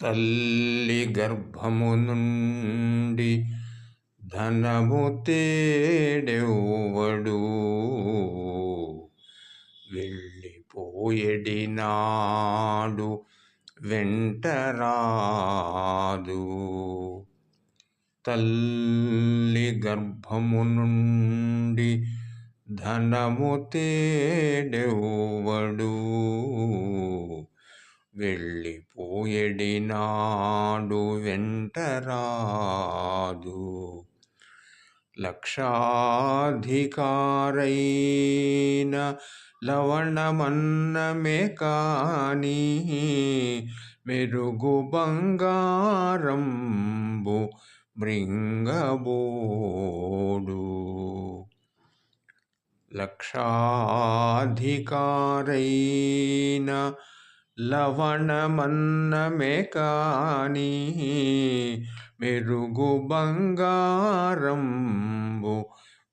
తల్లి గర్భము నుండి ధనము తేడెవ్వడు. వెళ్ళిపోయెడినాడు వెంటరాదు. తల్లి గర్భము నుండి ధనము తేడెవ్వడు. వెళ్ళిపోయెడినాడు వెంటరాదు. లక్షాధికారైన లవణమన్నమే కానీ మెరుగు బంగారంబు మృంగబోడు. లక్షాధికారైన లవణమన్నమే కానీ మెరుగు బంగారంబు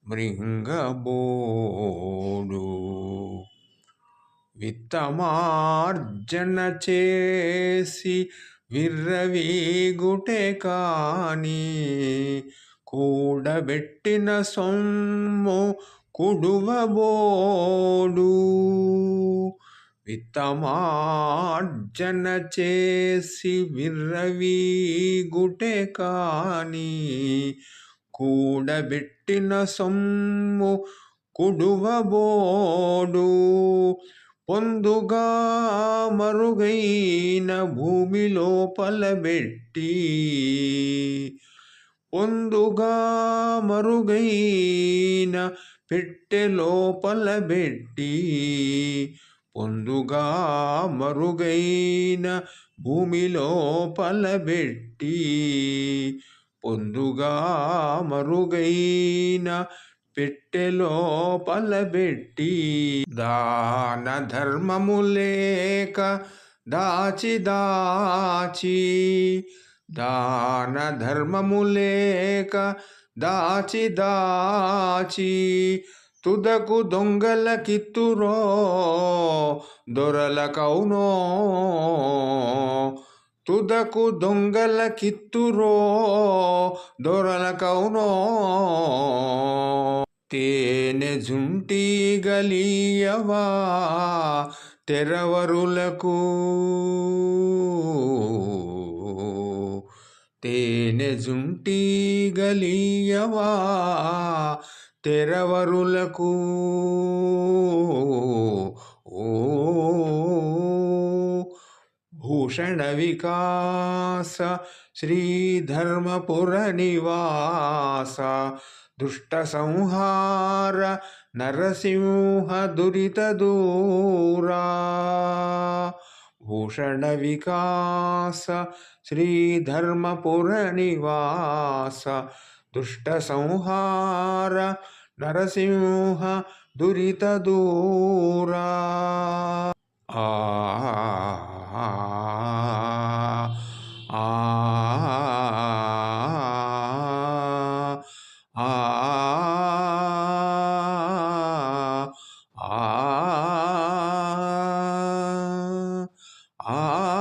మృంగబోడు. విత్తమార్జన చేసి విర్రవీగుటే కానీ కూడబెట్టిన సొమ్ము కుడువబోడు. విత్తమార్జన చేసి విర్రవీగుటే కాని కూడబెట్టిన సొమ్ము కుడువబోడు పొందుగా మరుగైన భూమి లోపల పెట్టి పొందుగా మరుగైన పెట్టె లోపల పెట్టి పొందుగా మరుగైన భూమి లోపల పెట్టి పొందుగా మరుగైన పెట్టెలో పలబెట్టి దాన ధర్మము లేక దాచి దాచి దాన ధర్మము లేక దాచి దాచి తుదకు దొంగల కిత్తురో దొరల కౌనో. తుదకు దొంగల కిత్తురో దొరల కౌనో. తేనె జుంటి గలీయవా తెరవరులకు. తేనె జుంటి గలీయవా తెరవరులకు. ఓ భూషణ వికాస శ్రీధర్మపుర నివాస దుష్ట సంహార నరసింహ దురిత దూరా. భూషణ వికాస శ్రీధర్మపుర నివాస दुष्ट संहार नरसिंह दुरितदूरा आ Ah